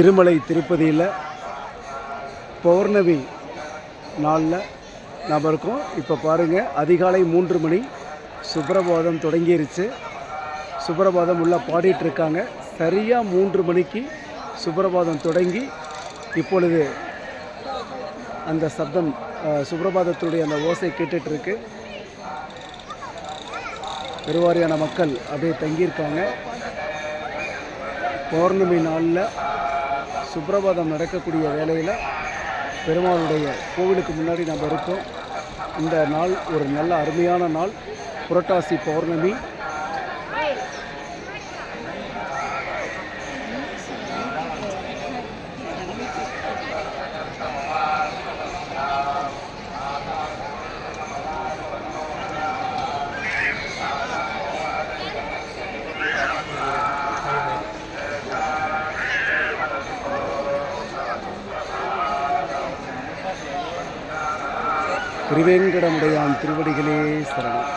திருமலை திருப்பதியில் பௌர்ணமி நாளில் நாம் இருக்கோம். இப்போ பாருங்கள் அதிகாலை மூன்று மணி சுப்ரபாதம் தொடங்கிருச்சு. சுப்பிரபாதம் உள்ளே பாடிட்டுருக்காங்க சரியாக மூன்று மணிக்கு சுப்ரபாதம் தொடங்கி இப்பொழுது அந்த சப்தம் சுப்பிரபாதத்துடைய அந்த ஓசை கேட்டுட்ருக்கு பெருவாரியான மக்கள் அப்படியே தங்கியிருக்காங்க. பௌர்ணமி நாளில் சுப்ரபாதம் நடக்கக்கூடிய வேலையில் பெருமாளுடைய கோவிலுக்கு முன்னாடி நம்ம இருக்கோம் இந்த நாள் ஒரு நல்ல அருமையான நாள். புரட்டாசி பௌர்ணமி. திருவேங்கடமுடையான் திருவடிகளே சரணம்.